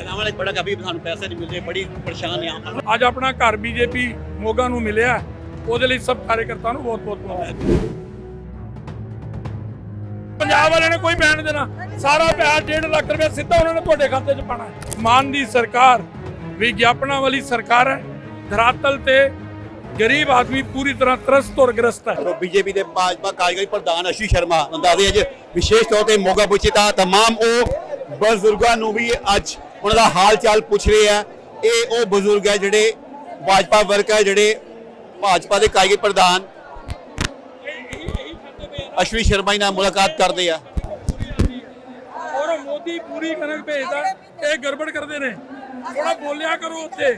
ਮਹਿਲਾਵਾਂ ਨੇ ਬੜਾ ਕਾਫੀ ਸਾਨੂੰ ਪੈਸੇ ਨਹੀਂ ਮਿਲਦੇ ਬੜੀ ਪਰੇਸ਼ਾਨ ਆ ਅੱਜ ਆਪਣਾ ਘਰ ਬੀਜੇਪੀ ਮੋਗਾ ਨੂੰ ਮਿਲਿਆ ਉਹਦੇ ਲਈ ਸਭ ਕਾਰਜਕਰਤਾਵਾਂ ਨੂੰ ਬਹੁਤ ਬਹੁਤ ਮੁਬਾਰਕ ਪੰਜਾਬ ਵਾਲਿਆਂ ਨੇ ਕੋਈ ਬੈਨ ਨਹੀਂ ਦੇਣਾ ਸਾਰਾ ਪੈਸਾ 1.5 ਲੱਖ ਰੁਪਏ ਸਿੱਧਾ ਉਹਨਾਂ ਨੇ ਤੁਹਾਡੇ ਖਾਤੇ 'ਚ ਪਾਣਾ ਹੈ। ਮਾਨ ਦੀ ਸਰਕਾਰ ਵਿਗਿਆਪਨਾਂ ਵਾਲੀ ਸਰਕਾਰ ਹੈ ਧਰਾਤਲ ਤੇ ਗਰੀਬ ਆਦਮੀ ਪੂਰੀ ਤਰ੍ਹਾਂ ਤਰਸਤ ਔਰ ਗ੍ਰਸਤ ਹੈ तो बीजेपी ਦੇ ਭਾਜਪਾ ਕਾਰਜਕਾਰੀ ਪ੍ਰਧਾਨ ਅਸ਼ੂ ਸ਼ਰਮਾ ਅੰਦਾਜ਼ੇ ਅੱਜ ਵਿਸ਼ੇਸ਼ ਤੌਰ ਤੇ ਮੋਗਾ ਪਹੁੰਚੇ ਤਾਂ तमाम ਉਹ ਬਜ਼ੁਰਗਾਂ ਨੂੰ ਵੀ ਅੱਜ ਉਹਨਾਂ ਦਾ ਹਾਲ ਚਾਲ ਪੁੱਛ ਰਹੇ ਆ। ਇਹ ਉਹ ਬਜ਼ੁਰਗ ਹੈ ਜਿਹੜੇ ਭਾਜਪਾ ਵਰਕਰ ਹੈ ਜਿਹੜੇ ਭਾਜਪਾ ਦੇ ਕਾਰਜਕਾਰੀ ਪ੍ਰਧਾਨ ਅਸ਼ਵਨੀ ਸ਼ਰਮਾ ਜੀ ਨਾਲ ਮੁਲਾਕਾਤ ਕਰਦੇ ਆ। ਔਰ ਮੋਦੀ ਪੂਰੀ ਕਣਕ ਭੇਜਦਾ, ਇਹ ਗੜਬੜ ਕਰਦੇ ਨੇ। ਥੋੜਾ ਬੋਲਿਆ ਕਰੋ ਉੱਥੇ।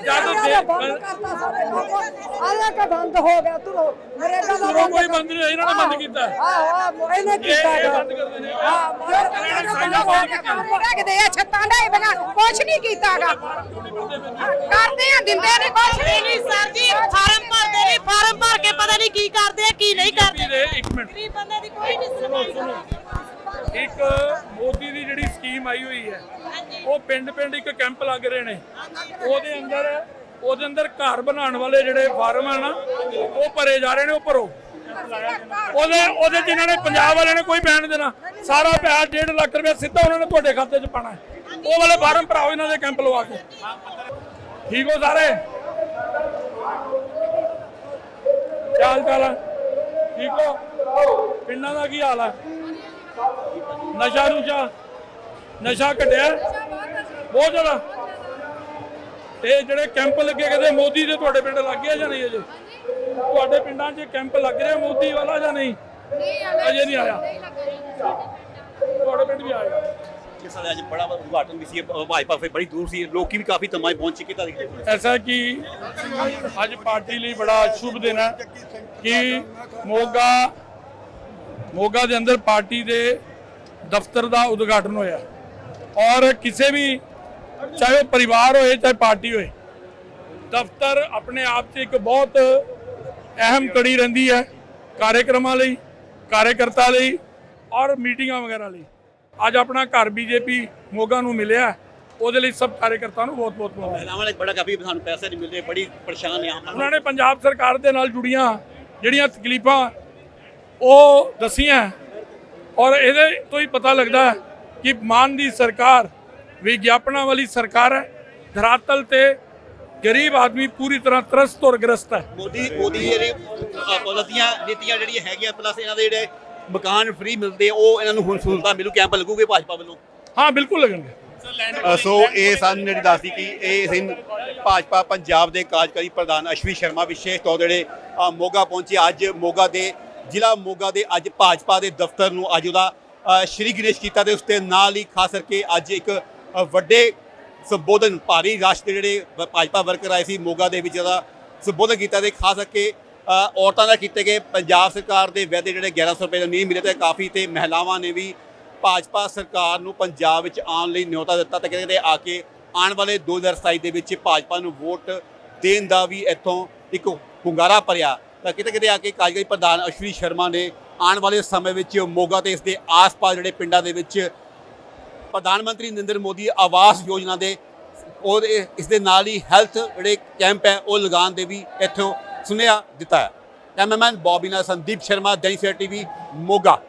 ਜਦ ਬੰਦ ਕਰਤਾ ਸਾਰੇ ਆਲਾ ਕਾ ਬੰਦ ਹੋ ਗਿਆ ਤੁਰੋ ਮੇਰੇ ਦਾ ਕੋਈ ਬੰਦ ਨਹੀਂ ਇਹਨਾਂ ਨੇ ਬੰਦ ਕੀਤਾ। ਹੈ। ਆਹ ਇਹਨੇ ਇਹ ਕੀਤਾ ਹਾਂ ਰੱਖਦੇ ਆ ਛੱਤਾਂ ਦੇ ਬਿਨਾ ਕੁਛ ਨਹੀਂ ਕੀਤਾਗਾ ਕਰਦੇ ਆ ਦਿੰਦੇ ਨੇ ਕੁਛ ਵੀ ਨਹੀਂ। ਸਰ ਜੀ ਫਾਰਮ ਭਰਦੇ ਨੇ ਫਾਰਮ ਭਰ ਕੇ ਪਤਾ ਨਹੀਂ ਕੀ ਕਰਦੇ ਆ ਕੀ ਨਹੀਂ ਕਰਦੇ। ਇੱਕ ਮਿੰਟ। ਗਰੀਬ ਬੰਦੇ ਦੀ ਕੋਈ ਨਹੀਂ ਸੁਣਵਾਈ ਇੱਕ ਮੋਦੀ ਦੀ ਜਿਹੜੀ ਸਕੀਮ ਆਈ ਹੋਈ ਹੈ। ਉਹ ਪਿੰਡ ਪਿੰਡ ਇੱਕ ਕੈਂਪ ਲੱਗ ਰਹੇ ਨੇ। ਉਹਦੇ ਅੰਦਰ ਉਹਦੇ ਅੰਦਰ ਘਰ ਬਣਾਉਣ ਵਾਲੇ ਜਿਹੜੇ ਫਾਰਮ ਆ ਉਹ ਭਰੇ ਜਾ ਰਹੇ ਨੇ ਉਹ ਭਰੋ ਉਹਦੇ ਉਹਦੇ ਚ ਨੇ ਪੰਜਾਬ ਵਾਲਿਆਂ ਨੇ ਕੋਈ ਬੈਨ ਦੇਣਾ। ਸਾਰਾ ਪੈਸਾ 1.5 ਲੱਖ ਰੁਪਏ ਸਿੱਧਾ ਉਹਨਾਂ ਨੇ ਤੁਹਾਡੇ ਖਾਤੇ 'ਚ ਪਾਣਾ ਉਹ ਵਾਲੇ ਫਾਰਮ ਭਰਾਓ ਇਹਨਾਂ ਦੇ ਕੈਂਪ ਲਵਾ ਕੇ। ਠੀਕ ਹੋ ਸਾਰੇ? ਚਾਲ ਚਾਲ ਆ? ਠੀਕ ਹੋ? ਪਿੰਡਾਂ ਦਾ ਕੀ ਹਾਲ ਹੈ ਨਸ਼ਾ ਨੁਸ਼ਾ ਨਸ਼ਾ ਘਟਿਆ। ਬਹੁਤ ਜ਼ਿਆਦਾ। ਇਹ ਜਿਹੜੇ ਕੈਂਪ ਲੱਗੇ ਕਦੇ ਮੋਦੀ ਦੇ ਤੁਹਾਡੇ ਪਿੰਡ ਲੱਗ ਗਿਆ ਜਾਂ ਨਹੀਂ ਅਜੇ? ਤੁਹਾਡੇ ਪਿੰਡਾਂ 'ਚ ਕੈਂਪ ਲੱਗ ਰਿਹਾ ਮੋਦੀ ਵਾਲਾ ਜਾਂ ਨਹੀਂ? ਅਜੇ ਨਹੀਂ ਆਇਆ। ਤੁਹਾਡੇ ਪਿੰਡ ਵੀ ਆਏਗਾ। ਤਰ੍ਹਾਂ ਅੱਜ ਬੜਾ ਉਦਘਾਟਨ ਵੀ ਸੀ। ਭਾਜਪਾ ਫਿਰ ਬੜੀ ਦੂਰ ਸੀ। ਲੋਕੀ ਵੀ ਕਾਫੀ ਪਹੁੰਚ ਚੁੱਕੇ ਤਾਂ ਐਸਾ ਕਿ ਅੱਜ ਪਾਰਟੀ ਲਈ ਬੜਾ ਸ਼ੁਭ ਦਿਨ ਹੈ ਕਿ ਮੋਗਾ ਮੋਗਾ ਦੇ ਅੰਦਰ ਪਾਰਟੀ ਦੇ ਦਫ਼ਤਰ ਦਾ ਉਦਘਾਟਨ ਹੋਇਆ। ਔਰ ਕਿਸੇ ਵੀ ਚਾਹੇ ਪਰਿਵਾਰ ਹੋਏ ਚਾਹੇ ਪਾਰਟੀ ਹੋਏ ਦਫ਼ਤਰ ਆਪਣੇ ਆਪ 'ਚ ਇੱਕ ਬਹੁਤ ਅਹਿਮ ਕੜੀ ਰਹਿੰਦੀ ਹੈ ਕਾਰਜਕ੍ਰਮਾਂ ਲਈ ਕਾਰਜਕਰਤਾ ਲਈ ਔਰ ਮੀਟਿੰਗਾਂ ਵਗੈਰਾ ਲਈ। ਅੱਜ ਆਪਣਾ ਘਰ ਬੀਜੇਪੀ ਮੋਗਾ ਨੂੰ ਮਿਲਿਆ ਉਹਦੇ ਲਈ ਸਭ ਕਾਰਜਕਰਤਾਵਾਂ ਨੂੰ ਬਹੁਤ ਬਹੁਤ ਮੁਬਾਰਕ ਮਹਿਲਾਵਾਂ ਬੜਾ ਕਾਫੀ ਸਾਨੂੰ ਪੈਸੇ ਨਹੀਂ ਮਿਲਦੇ ਬੜੀ ਪਰੇਸ਼ਾਨ ਆ ਉਹਨਾਂ ਨੇ ਪੰਜਾਬ ਸਰਕਾਰ ਦੇ ਨਾਲ ਜੁੜੀਆਂ ਜਿਹੜੀਆਂ ਤਕਲੀਫਾਂ ਉਹ ਦਸੀਆਂ ਔਰ ਇਹਦੇ ਤੋਂ ਹੀ ਪਤਾ ਲੱਗਦਾ ਕਿ ਮਾਨ ਦੀ ਸਰਕਾਰ ਵਿਗਿਆਪਨਾਂ ਵਾਲੀ ਸਰਕਾਰ ਹੈ ਧਰਾਤਲ ਤੇ ਗਰੀਬ ਆਦਮੀ ਪੂਰੀ ਤਰ੍ਹਾਂ ਤਰਸਤ ਔਰ ਗ੍ਰਸਤ ਹੈ। ਮੋਦੀ ਮੋਦੀ ਜਿਹੜੇ ਪਾਲਿਸੀਆਂ ਨੀਤੀਆਂ ਜਿਹੜੀਆਂ ਹੈਗੀਆਂ ਪਲੱਸ ਇਹਨਾਂ ਦੇ ਜਿਹੜੇ ਮਕਾਨ ਫ੍ਰੀ ਮਿਲਦੇ ਉਹ ਇਹਨਾਂ ਨੂੰ ਹੁਣ ਸਹੂਲਤਾਂ ਮਿਲੂ ਕੈਂਪ ਲੱਗੂਗੇ ਭਾਜਪਾ ਵੱਲੋਂ? ਹਾਂ ਬਿਲਕੁਲ ਲੱਗਣਗੇ। ਸੋ ਇਹ ਸਾਨੂੰ ਜਿਹੜੀ ਦੱਸਦੀ ਕਿ ਇਹ ਸਿੰਘ ਭਾਜਪਾ ਪੰਜਾਬ ਦੇ ਕਾਰਜਕਾਰੀ ਪ੍ਰਧਾਨ ਅਸ਼ਵਨੀ ਸ਼ਰਮਾ ਵਿਸ਼ੇਸ਼ ਤੌਰ ਤੇ ਜਿਹੜੇ ਮੋਗਾ ਪਹੁੰਚੇ। ਅੱਜ ਮੋਗਾ ਦੇ ਜ਼ਿਲ੍ਹਾ ਮੋਗਾ ਦੇ ਅੱਜ ਭਾਜਪਾ ਦੇ ਦਫ਼ਤਰ ਨੂੰ ਅੱਜ ਉਹਦਾ ਸ਼੍ਰੀ ਗਣੇਸ਼ ਕੀਤਾ ਦੇ ਨਾਲ ਹੀ, ਖਾਸ ਕਰਕੇ ਅੱਜ ਇੱਕ ਵੱਡੇ ਸੰਬੋਧਨ, ਭਾਰੀ ਰਾਸ਼ ਦੇ ਜਿਹੜੇ ਭਾਜਪਾ ਵਰਕਰ ਆਏ ਸੀ, ਮੋਗਾ ਦੇ ਵਿੱਚ ਜਿਹਦਾ ਸੰਬੋਧਨ ਕੀਤਾ ਤੇ ਖਾਸ ਕਰਕੇ ਔਰਤਾਂ ਦਾ ਕੀਤੇ ਗਏ ਪੰਜਾਬ ਸਰਕਾਰ ਦੇ ਵਾਅਦੇ ਜਿਹੜੇ 1100 ਰੁਪਏ ਦਾ ਨਹੀਂ ਮਿਲੇ ਤੇ ਕਾਫੀ ਤੇ ਮਹਿਲਾਵਾਂ ਨੇ ਵੀ ਭਾਜਪਾ ਸਰਕਾਰ ਨੂੰ ਪੰਜਾਬ ਵਿੱਚ ਆਉਣ ਲਈ ਨਿਯੋਤਾ ਦਿੱਤਾ ਤੇ ਕਹਿੰਦੇ ਆ ਕੇ ਆਉਣ ਵਾਲੇ 2027 ਦੇ ਵਿੱਚ ਭਾਜਪਾ ਨੂੰ ਵੋਟ ਦੇਣ ਦਾ ਵੀ ਇੱਥੋਂ ਇੱਕ ਹੁੰਗਾਰਾ ਭਰਿਆ। ਤਾਂ ਕਿਤੇ ਕਿਤੇ ਆ ਕੇ ਕਾਰਜਕਾਰੀ ਪ੍ਰਧਾਨ ਅਸ਼ਵਨੀ ਸ਼ਰਮਾ ਨੇ ਆਉਣ ਵਾਲੇ ਸਮੇਂ ਵਿੱਚ ਮੋਗਾ ਤੇ ਇਸ ਦੇ ਆਸ-ਪਾਸ ਜਿਹੜੇ ਪਿੰਡਾਂ ਦੇ ਵਿੱਚ ਪ੍ਰਧਾਨ ਮੰਤਰੀ ਨਰਿੰਦਰ ਮੋਦੀ ਆਵਾਸ ਯੋਜਨਾ ਦੇ ਔਰ ਇਸ ਦੇ ਨਾਲ ਹੀ ਹੈਲਥ ਜਿਹੜੇ ਕੈਂਪ ਹੈ, ਉਹ ਲਗਾਉਣ ਦੇ ਵੀ ਇੱਥੋਂ ਸੁਨੇਹਾ ਦਿੱਤਾ ਹੈ। ਕੈਮਰਾਮੈਨ ਬੌਬੀ ਨਾਲ ਸੰਦੀਪ ਸ਼ਰਮਾ, ਦੈਨਿਕ ਸਵੇਰਾ ਟੀਵੀ, ਮੋਗਾ।